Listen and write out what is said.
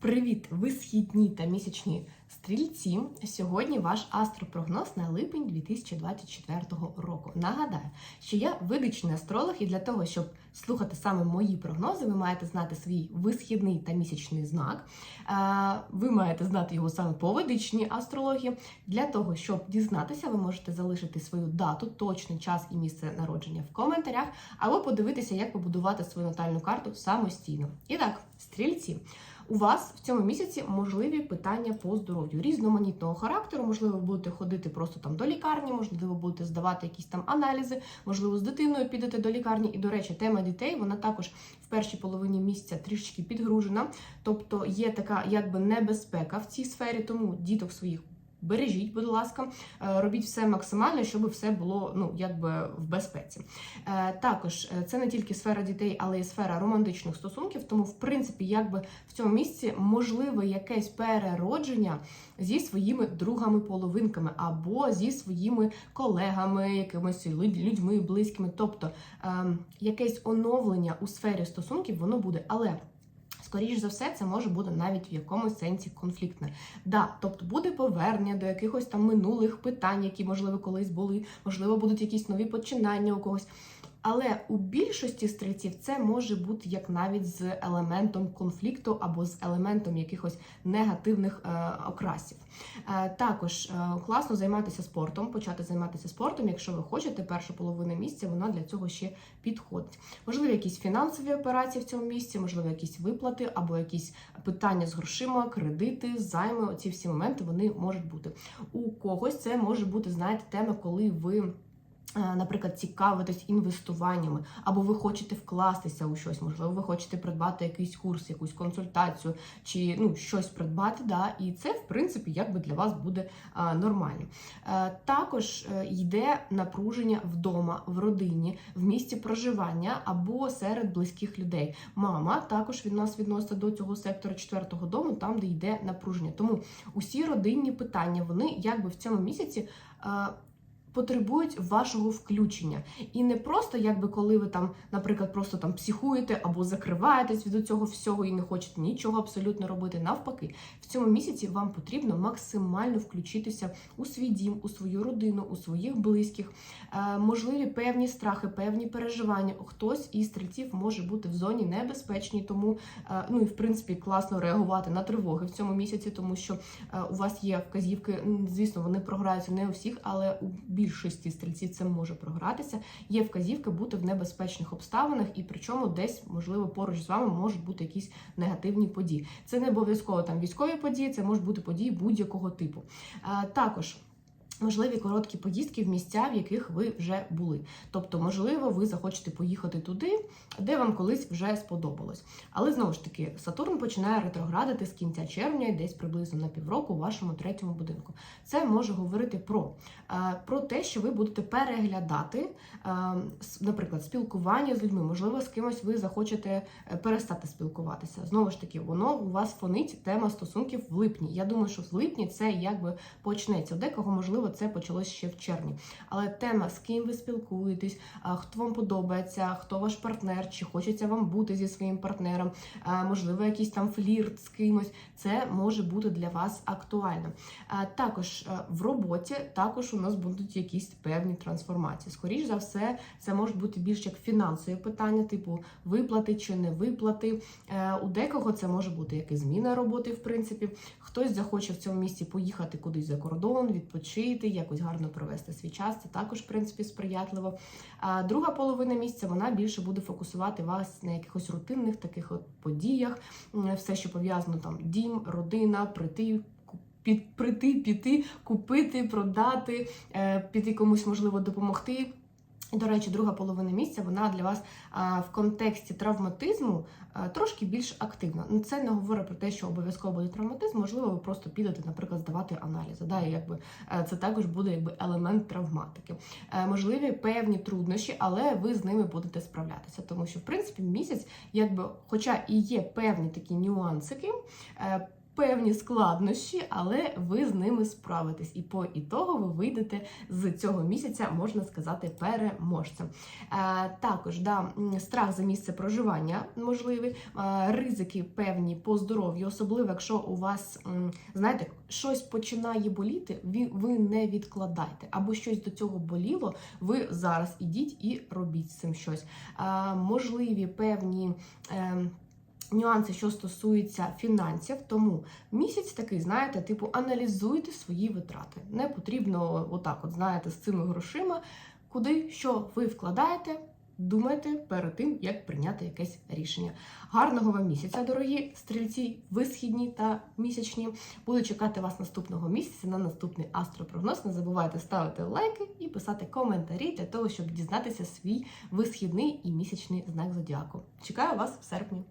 Привіт, ви східні та місячні стрільці. Сьогодні ваш астропрогноз на липень 2024 року. Нагадаю, що я видичний астролог, і для того, щоб слухати саме мої прогнози, ви маєте знати свій висхідний та місячний знак. Е, Ви маєте знати його саме по ведичній астрології. Для того, щоб дізнатися, ви можете залишити свою дату, точний час і місце народження в коментарях, або подивитися, як побудувати свою натальну карту самостійно. І так, стрільці. У вас в цьому місяці можливі питання по здоров'ю різноманітного характеру. Можливо, ви будете ходити просто там до лікарні, можливо, будете здавати якісь там аналізи, можливо, з дитиною підете до лікарні. І, до речі, тема дітей вона також в першій половині місяця трішечки підгружена. Тобто є така якби небезпека в цій сфері, тому діток своїх. Бережіть, будь ласка, е, робіть все максимально, щоб все було ну якби в безпеці. Е, Також е, це не тільки сфера дітей, але й сфера романтичних стосунків. Тому, в принципі, якби в цьому місці можливе якесь переродження зі своїми другами-половинками або зі своїми колегами, якимись людьми близькими. Тобто ем, якесь оновлення у сфері стосунків воно буде, але. Скоріш за все, це може бути навіть в якомусь сенсі конфліктне. Да, тобто буде повернення до якихось там минулих питань, які можливо колись були, можливо, будуть якісь нові починання у когось. Але у більшості стрільців це може бути як навіть з елементом конфлікту або з елементом якихось негативних е, окрасів. Е, також е, класно займатися спортом, почати займатися спортом, якщо ви хочете, першу половину місяця вона для цього ще підходить. Можливо, якісь фінансові операції в цьому місці, можливо, якісь виплати або якісь питання з грошима, кредити, займи. Оці всі моменти вони можуть бути. У когось це може бути, знаєте, тема, коли ви. Е, Наприклад, цікавитесь інвестуваннями, або ви хочете вкластися у щось, можливо, ви хочете придбати якийсь курс, якусь консультацію, чи ну щось придбати, да, і це в принципі якби для вас буде а, нормально. Е, також е, йде напруження вдома, в родині, в місці проживання або серед близьких людей. Мама також від нас відноситься до цього сектора четвертого дому, там де йде напруження. Тому усі родинні питання вони якби в цьому місяці. е, Потребують вашого включення, і не просто, якби коли ви там, наприклад, просто там психуєте або закриваєтесь від цього всього і не хочете нічого абсолютно робити. Навпаки, в цьому місяці вам потрібно максимально включитися у свій дім, у свою родину, у своїх близьких. Е, можливі певні страхи, певні переживання. Хтось із стрільців може бути в зоні небезпечній, тому е, ну і в принципі класно реагувати на тривоги в цьому місяці, тому що е, у вас є вказівки. Звісно, вони програються не у всіх, але у більшості стрільців це може програтися. Є вказівки бути в небезпечних обставинах, і причому десь, можливо, поруч з вами можуть бути якісь негативні події. Це не обов'язково там військові події, це можуть бути події будь-якого типу. Е, Також. Можливі короткі поїздки в місця, в яких ви вже були. Тобто, можливо, ви захочете поїхати туди, де вам колись вже сподобалось. Але знову ж таки, Сатурн починає ретроградити з кінця червня, десь приблизно на півроку у вашому третьому будинку. Це може говорити про, е, про те, що ви будете переглядати, е, наприклад, спілкування з людьми. Можливо, з кимось ви захочете е, перестати спілкуватися. Знову ж таки, воно у вас фонить тема стосунків в липні. Я думаю, що в липні це якби почнеться. У декого, можливо, це почалось ще в червні. Але тема, з ким ви спілкуєтесь, хто вам подобається, хто ваш партнер, чи хочеться вам бути зі своїм партнером, можливо, якийсь там флірт з кимось, це може бути для вас актуально. А, Також в роботі також у нас будуть якісь певні трансформації. Скоріш за все, це можуть бути більш як фінансові питання, типу виплати чи не виплати. Е, У декого це може бути як і зміна роботи, в принципі. Хтось захоче в цьому місці поїхати кудись за кордон, відпочити, якось гарно провести свій час. Це також, в принципі, сприятливо. А друга половина місяця вона більше буде фокусувати вас на якихось рутинних таких от подіях, все, що пов'язано там дім, родина, прийти. Під, прийти, піти, купити, продати, е, піти комусь можливо допомогти. До речі, друга половина місяця вона для вас в контексті травматизму трошки більш активна. Ну, це не говорить про те, що обов'язково буде травматизм. Можливо, ви просто підете, наприклад, здавати аналізи. Да, і якби е, це також буде якби елемент травматики. Е, Можливі певні труднощі, але ви з ними будете справлятися. Тому що, в принципі, місяць, якби, хоча і є певні такі нюансики. Певні складнощі, але ви з ними справитесь. І по ітогу ви вийдете з цього місяця, можна сказати, переможцем. Е, також да, страх за місце проживання можливий, е, ризики певні по здоров'ю, особливо якщо у вас, знаєте, щось починає боліти, ви, ви не відкладайте. Або щось до цього боліло, ви зараз ідіть і робіть з цим щось. Е, можливі певні. Е, Нюанси, що стосуються фінансів, тому місяць такий, знаєте, типу, аналізуйте свої витрати. Не потрібно отак, от знаєте, з цими грошима, куди що ви вкладаєте, думайте перед тим, як прийняти якесь рішення. Гарного вам місяця, дорогі стрільці, висхідні та місячні. Буду чекати вас наступного місяця на наступний астропрогноз. Не забувайте ставити лайки і писати коментарі для того, щоб дізнатися свій висхідний і місячний знак зодіаку. Чекаю вас в серпні.